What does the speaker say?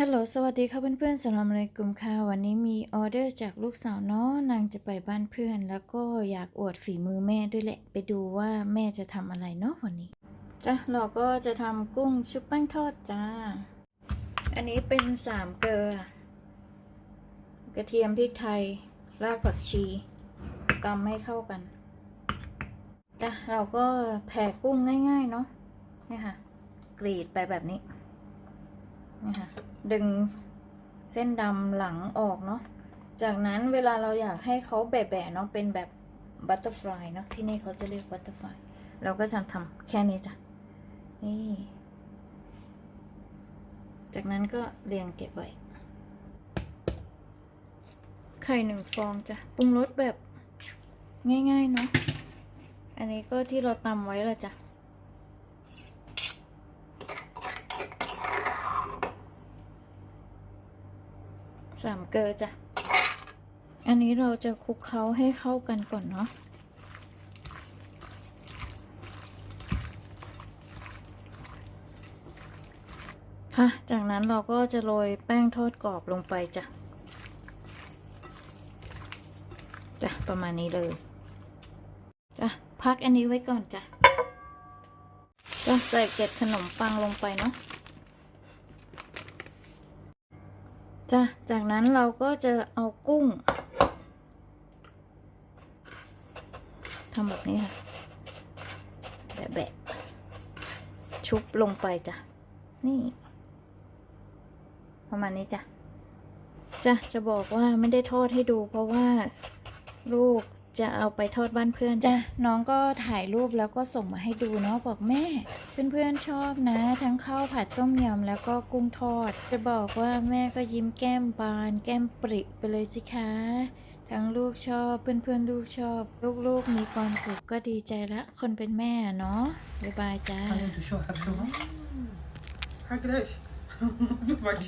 ฮัลโหล สวัสดีค่ะเพื่อนๆสลามอะลัยกุมค่ะ วันนี้มีออเดอร์จากลูกสาวเนาะนางจะไปบ้านเพื่อน แล้วก็อยากอวดฝีมือแม่ด้วยแหละ ไปดูว่าแม่จะทำอะไรเนาะวันนี้ จ้ะ เราก็จะทำกุ้งชุบแป้งทอดจ้า อันนี้เป็นสามเกลือ กระเทียมพริกไทย รากผักชีตำให้เข้ากัน จ้ะ เราก็แผ่กุ้งง่ายๆเนาะนี่ค่ะ กรีดไปแบบนี้ ดึงเส้นดำหลังออกเนาะ จากนั้นเวลาเราอยากให้เขาแบะๆเนาะเป็นแบบบัตเตอร์ฟลายเนาะที่นี่เขาจะเรียกบัตเตอร์ฟลายเราก็จะทำแค่นี้จ้ะ นี่ จากนั้นก็เรียงเก็บไว้ ไข่หนึ่งฟองจ้ะ ปรุงรสแบบง่ายๆเนาะ อันนี้ก็ที่เราตำไว้ละจ้ะ สามเกลือจ้ะ อันนี้เราจะคลุกเคล้าให้เข้ากันก่อนเนาะค่ะ จากนั้นเราก็จะโรยแป้งทอดกรอบลงไปจ้ะ จ้ะ ประมาณนี้เลย จ้ะ พักอันนี้ไว้ก่อนจ้ะ ก็ใส่เกล็ดขนมปังลงไปเนาะ จ้ะจากนั้นเราก็จะเอากุ้งทำแบบนี้ค่ะแบะชุบลงไปจ้ะ นี่ ประมาณนี้จ้ะ จ้ะ จะบอกว่าไม่ได้ทอดให้ดูเพราะว่าลูก จะเอาไปทอดบ้านเพื่อนจ้ะน้องก็ถ่ายรูปแล้วก็ส่งมาให้ดูเนาะบอกแม่ เพื่อนๆชอบนะ ทั้งข้าวผัดต้มยำแล้วก็กุ้งทอด จะบอกว่าแม่ก็ยิ้มแก้มบาน แก้มปริไปเลยสิคะทั้งลูกชอบเพื่อนๆลูกชอบ ลูกๆมีความสุขก็ดีใจละ คนเป็นแม่เนาะบ๊ายบายจ้า Allez, du chaud, absolument. Hak leuk. Wat